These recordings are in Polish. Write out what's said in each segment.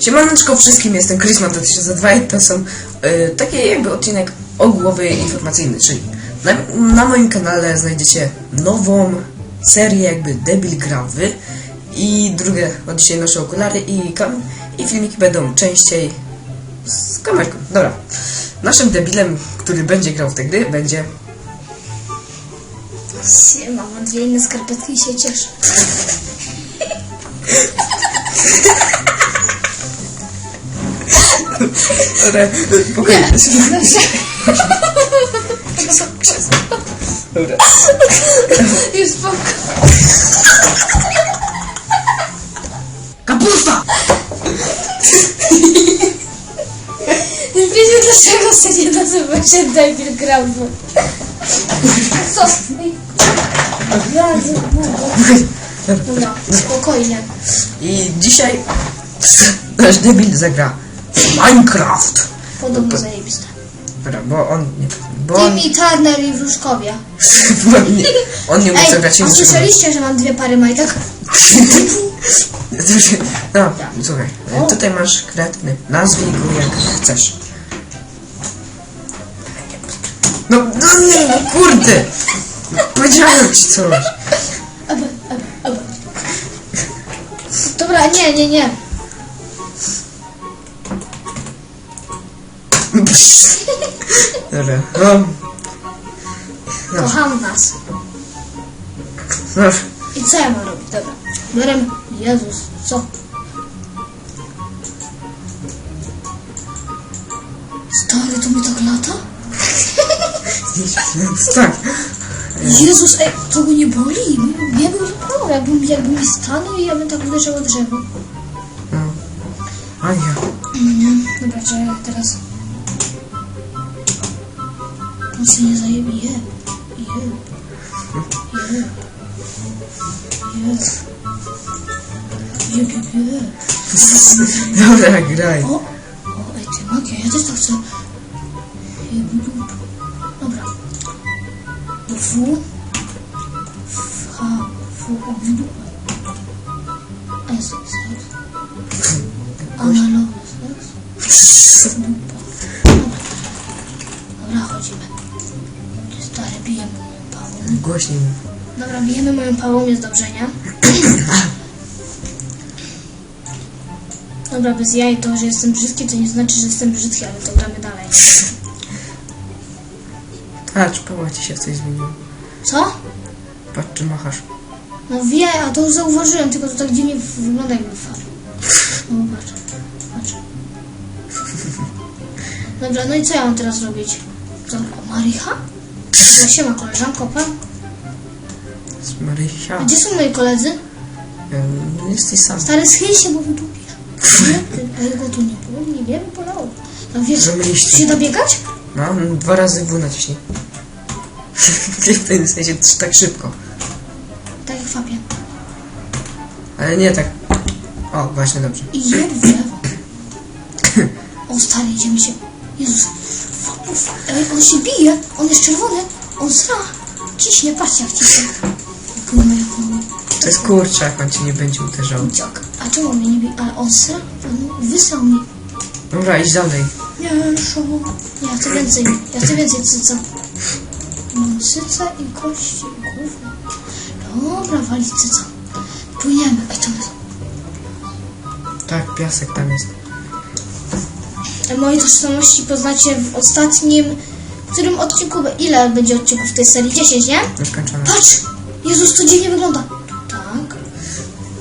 Siemaneczko wszystkim, jestem Chrisman 2002 i to są y, takie jakby odcinek ogółowy informacyjny, czyli na, na moim kanale znajdziecie nową serię jakby Debil Grawy i drugie, od dzisiaj noszę okulary i, kam, i filmiki będą częściej z kamerką. Dobra, naszym debilem, który będzie grał w te gry będzie Siema, mam dwie inne skarpetki i się cieszę. Dobra, spokojnie. Dobrze. Dobra. Już spoko. Kapusta! Wiecie dlaczego seria nazywa się Debil Ground. Co z. Bardzo długo. Dobra, spokojnie. I dzisiaj nasz debil zagra Minecraft. Podobno zajebiste. Dobra, bo on nie. Bo on, Timmy Turner i Wróżkowie. bo on nie, on nie umie Ej, zagrać a językiem. słyszeliście, że mam dwie pary majtek? No, słuchaj, tutaj masz kreatywny. Nazwij go jak chcesz. No, no nie, no kurde! Powiedziałem ci coś. Dobra, nie, nie, nie. Dobra, no. No, Kocham was. I co ja mam robić? Dobra. Biorę... Jezus, co? Stary, to mi tak lata? Tak. Jezus, ej, to go nie boli? Ja bym zapomniał, jakbym, jakbym mi stanął i ja bym tak uderzyła drzewo. No. A ja. Nie, dobra, czekaj, teraz... On się nie zajebie, jeb, jeb, jeb, jeb, jeb, jeb, jeb. Dobra, graj. O, o, ej, ty magia, ja też tak chcę. Jeb, jeb. Dobra. W, w, H, W, o, w dupę. S, S. Analowy seks. Głośniej mów. Dobra, bijemy moją pałą, jest dobrze, nie? Dobra, bez jaj, to, że jestem brzydki, to nie znaczy, że jestem brzydki, ale to gramy dalej. Patrz, pała ci się w coś zmieniło. Co? Patrz, czy machasz. No wie, a to już zauważyłem, tylko to tak dziwnie wygląda jakby fal. No patrz, patrz. Dobra, no i co ja mam teraz robić? Co? O, Marycha? No siema, koleżanko, pan. Z Marysia. A gdzie są moi koledzy? Em, Jesteś sam. Stary, schyl się, bo wydupisz. Nie, ty, ale go tu nie było, nie wiem, bolało. No wiesz, Zamyślcie. się da biegać? No, dwa razy W naciśnij. w tym sensie tak szybko. Tak jak fapie. Ale nie tak. O, właśnie dobrze. I lewo. O stary, idziemy się. Jezus. Ej, on się bije. On jest czerwony. On sra. Ciśnie, patrzcie jak ciśnie. To jest kurczak, on cię nie będzie uderzał. Dziok. A czemu on mnie nie bije? Ale on sra? On wysrał mnie. Dobra, idź dalej. Mięszo. Ja chcę więcej. Ja chcę więcej cyca. Mam cyca i kości i gówno. Dobra, walić cyca. Płyniemy. Ej, to jest... Tak, piasek tam jest. Moje tożsamości poznacie w ostatnim... W którym odcinku... Ile będzie odcinków w tej serii? 10, nie? Już skończone. Patrz! Jezus, to dziwnie wygląda. Tak.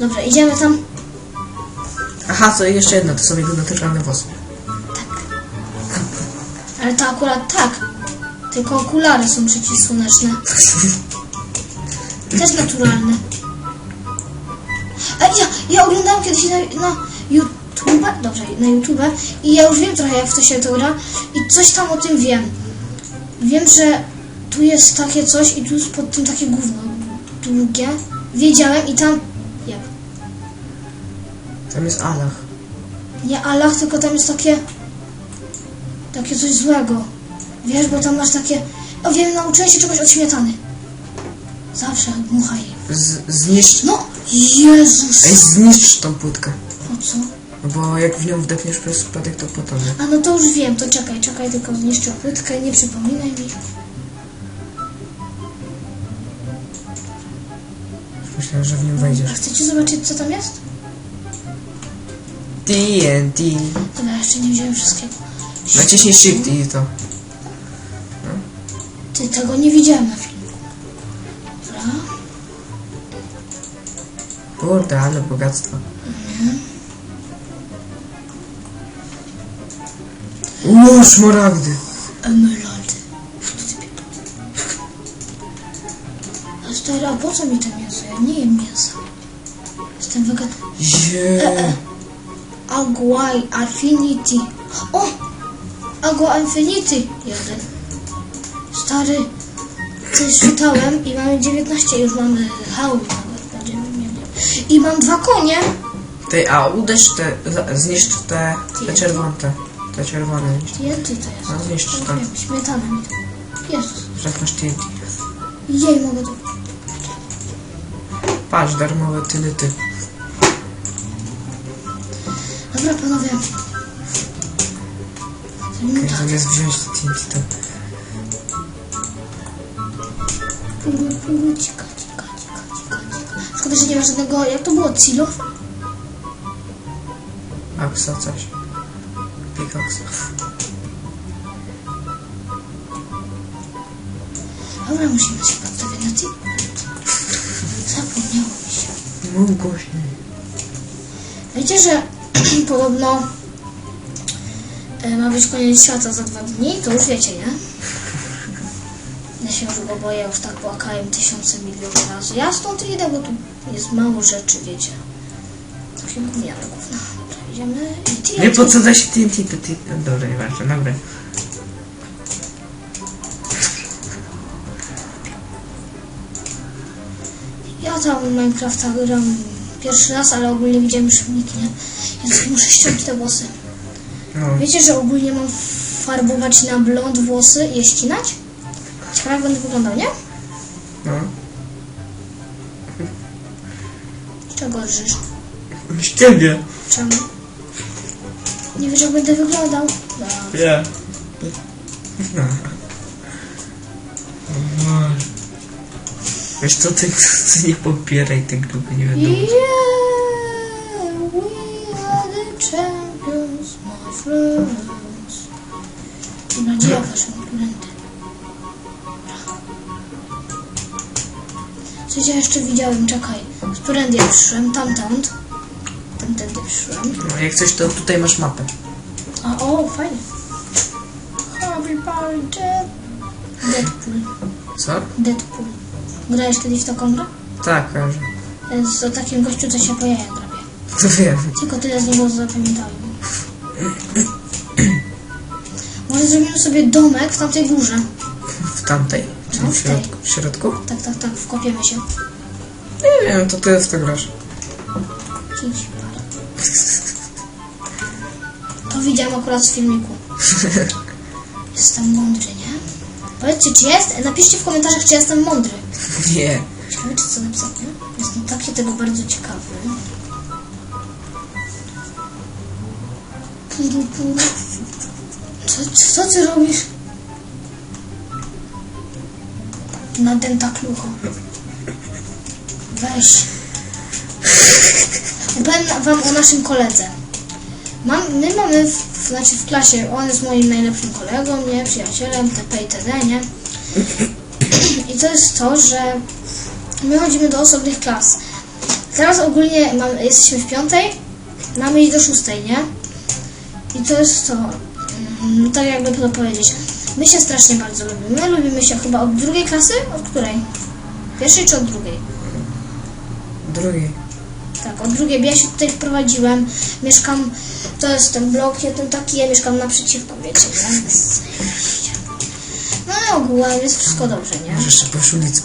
Dobra, idziemy tam. Aha, to jeszcze jedno, to są jego naturalne włosy. Ale to akurat tak. Tylko okulary są przeciwsłoneczne. Też naturalne. A ja, ja oglądałam kiedyś na, na YouTube, dobrze, na YouTube i ja już wiem trochę jak w to się to gra i coś tam o tym wiem. Wiem, że tu jest takie coś i tu jest pod tym takie gówno długie. Wiedziałem i tam... Jeb. Tam jest Allah. Nie Allah, tylko tam jest takie... Takie coś złego. Wiesz, bo tam masz takie... O wiem, nauczyłem się czegoś od śmietany. Zawsze dmuchaj. Z zniszcz... No, Jezus! Ej, zniszcz tą płytkę. Po co? Bo jak w nią wdepniesz przez spadek, to potonie. A no to już wiem, to czekaj, czekaj, tylko zniszczę płytkę, nie przypominaj mi. Myślałem, że w nią A wejdziesz. chcecie zobaczyć, co tam jest? TNT. Dobra, jeszcze nie wziąłem wszystkiego. Naciśnij shift i to. Ty, tego nie widziałem na filmiku. Dobra. Kurde, ale bogactwo. Uuu, szmaragdy. Emerald. A stary, a po co mi to mięso? Ja nie jem mięsa. Jestem wegan. Je. Agua Affinity. O! Agua Infinity. Jeden. Stary, coś czytałem i mamy 19, już mamy Halloween nawet. Będziemy mieli. I mam dwa konie. Ty, a uderz te, za- zniszcz te, te czerwone, te, czerwone. TNT to jest. No, zniszcz to. Śmietana mi to. Jezus. Że masz TNT. Jej, mogę to. Patrz, darmowe tyle ty. Dobra, panowie. Okay, zamiast wziąć TNT, to... Puru, puru, cika, cika, cika, cika, cika. Szkoda, że nie ma żadnego, jak to było, Cilo? Aksa coś. Pikaksa. Dobra, musimy się podstawić na ty. Zapomniało mi się. Mów głośniej. Wiecie, że podobno e, ma być koniec świata za dwa dni? To już wiecie, nie? Ja się już go boję, już tak płakałem tysiące miliony razy. Ja stąd idę, bo tu jest mało rzeczy, wiecie. Takie gówniane gówno. Idziemy i. Nie po co się TNT, to ty... Dobra, nieważne, dobra. Ja tam Minecrafta gram pierwszy raz, ale ogólnie widziałem już nie? Więc muszę ściąć te włosy. No, Wiecie, że ogólnie mam farbować na blond włosy i je ścinać? Ciekawe jak będę wyglądał, nie? no. Czego rżysz? Z ciebie. Czemu? Nie wiesz jak będę wyglądał? No. Ja. No. Wiesz co, ty, ty nie popieraj tej grupy, nie wiadomo. Yeah, we are the champions, my friends. Dobra, gdzie ja weszłam? Którędy? Coś ja jeszcze widziałem, czekaj. Którędy ja przyszłem? Tamtąd. Tamtędy przyszłem. No, jak coś, to tutaj masz mapę. A o, fajnie. Happy Party. Deadpool. Co? Deadpool. Grałeś kiedyś w taką grę? Tak, każę. Z o takim gościu, co się po jajach drapie. To wiem. Tylko tyle z niego zapamiętałem. Może zrobimy sobie domek w tamtej górze. W tamtej? Czyli No, w w tej. środku? W środku? Tak, tak, tak, wkopiemy się. Nie wiem, to ty w to grasz. Kić. To widziałem akurat z filmiku. Jestem mądry, nie? Powiedzcie, czy jest? Napiszcie w komentarzach, czy jestem mądry. Nie. Ciekawe, czy co napisać, nie? Jestem taki tego bardzo ciekawy. Puru, co, co ty robisz? Na dentaklucho. Weź. Opowiem wam o naszym koledze. Mam, my mamy, w, znaczy w klasie, on jest moim najlepszym kolegą, nie, przyjacielem, TP i TD, nie? I to jest to, że my chodzimy do osobnych klas. Teraz ogólnie mam, jesteśmy w piątej, mamy iść do szóstej, nie? I to jest to, mm, tak jakby to powiedzieć. My się strasznie bardzo lubimy. Lubimy się chyba od drugiej klasy? Od której? Pierwszej czy od drugiej? Drugi. Tak, od drugiej, ja się tutaj wprowadziłem. Mieszkam, to jest ten blok, ja ten taki, ja mieszkam naprzeciwko, wiecie, nie? No i ogółem jest wszystko dobrze, nie? Może jeszcze po ulicy.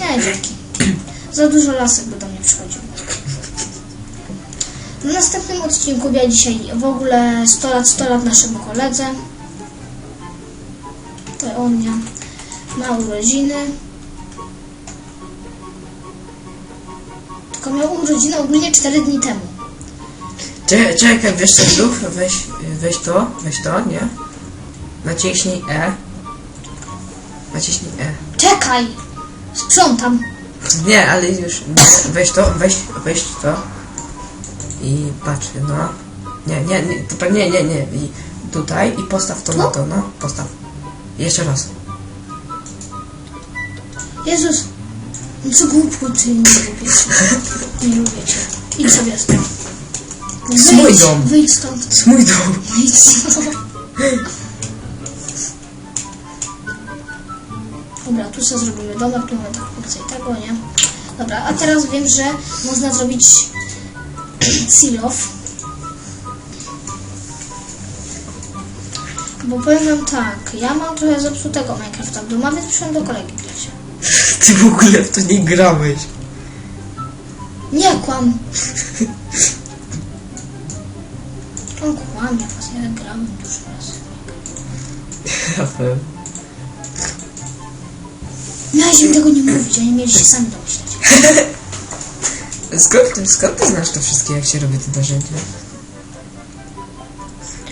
Nie, dzięki. Za dużo lasek by do mnie przychodził. W następnym odcinku ja dzisiaj w ogóle 100 lat, 100 lat naszemu koledze. To on miał ma urodziny. Tylko miał urodziny ogólnie 4 dni temu. Czekaj, czekaj, wiesz co, lub weź, weź to, weź to, nie? Naciśnij E. Naciśnij E. Czekaj! Sprzątam. Nie, ale już, weź to, weź, weź to. I patrz, no. Nie, nie, nie, to, nie, nie, nie. I tutaj i postaw to na No. to, no. Postaw. Jeszcze raz. Jezus! Co głupku, ty nie lubię cię. Nie lubię cię. Idź sobie stąd. jest mój dom. Wyjdź stąd. To jest mój dom. Wyjdź stąd. Dobra, tu sobie zrobimy domek, tu mamy tak funkcję tego, nie? Dobra, a teraz wiem, że można zrobić silof. Bo powiem wam tak, ja mam trochę zepsutego Minecrafta w domu, więc przyszłam do kolegi grać. Ty w ogóle w to nie grałeś. Nie kłam! On kłamie, właśnie ja grałem dużo razy. Rafał. Miałeś mi tego nie mówić, oni mieli się sami domyśleć. Skąd ty, skąd ty znasz to wszystkie, jak się robi te narzędzia?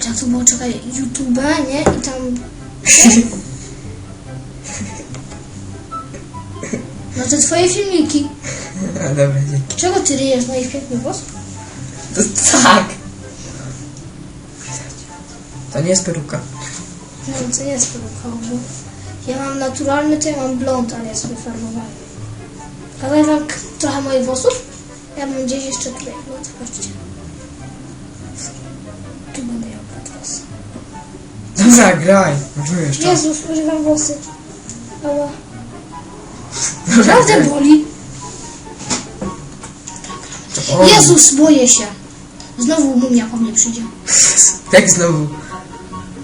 Jak to było, czekaj, YouTube, nie? I tam... No te twoje filmiki. A, dobra, dzięki. Czego ty ryjesz moich pięknych włosów? To, tak. To nie jest peruka. No to jest peruka, bo ja mam naturalny, to ja mam blond, ale ja sobie farbowałem. Ale wam trochę moich włosów? Ja bym gdzieś jeszcze tutaj, no zobaczcie. Tu będę miał włosy. Dobra, graj. Czujesz czas. Jezus, używam włosy. Ała. Naprawdę boli. O, Jezus, boję się. Znowu mumia po mnie przyjdzie. Jak znowu?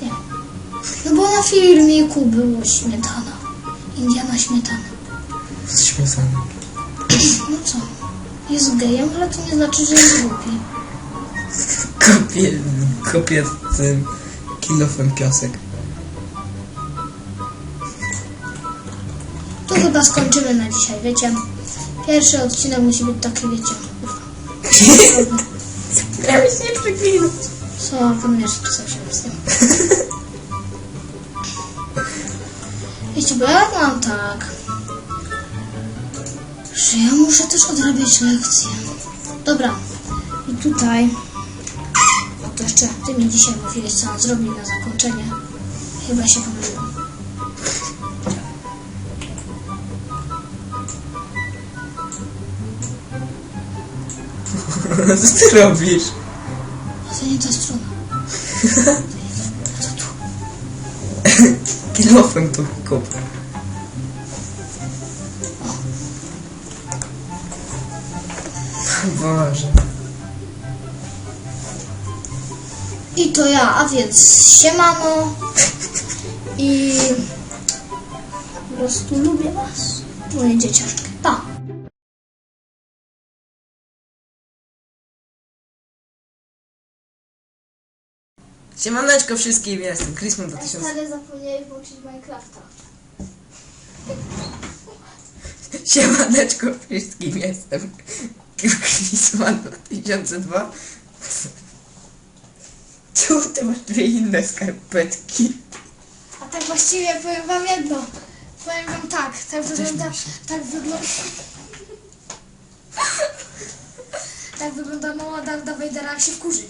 Nie. No bo na filmiku było śmietana. Indiana śmietana. Śmieszane. No co? Jest gejem, ale to nie znaczy, że jest głupi. Kopię, kopię tym kilofem piasek. Chyba skończymy na dzisiaj, wiecie? Pierwszy odcinek musi być taki, wiecie. Miałeś nie przeklinać. Co, wiesz, co się z tym. Wiecie, bo ja mam tak, że ja muszę też odrabiać lekcje. Dobra, i tutaj, no to jeszcze ty mi dzisiaj mówiłeś, co mam zrobić na zakończenie. Chyba się pomyliłam. Co ty robisz? A to nie ta strona. To tu. Kilofem to kop. Boże. I to ja, a więc siemano. I po prostu lubię was. Moje dzieciaczki. Siemaneczko wszystkim, jestem Chrisman 2000. Ale zapomniałeś włączyć Minecrafta. Siemaneczko wszystkim, jestem Chrisman 2002. Czemu ty masz dwie inne skarpetki? A tak właściwie powiem wam jedno. Powiem wam tak, tak wygląda, tak wygląda... tak wygląda mała Darda Vadera, jak się wkurzy.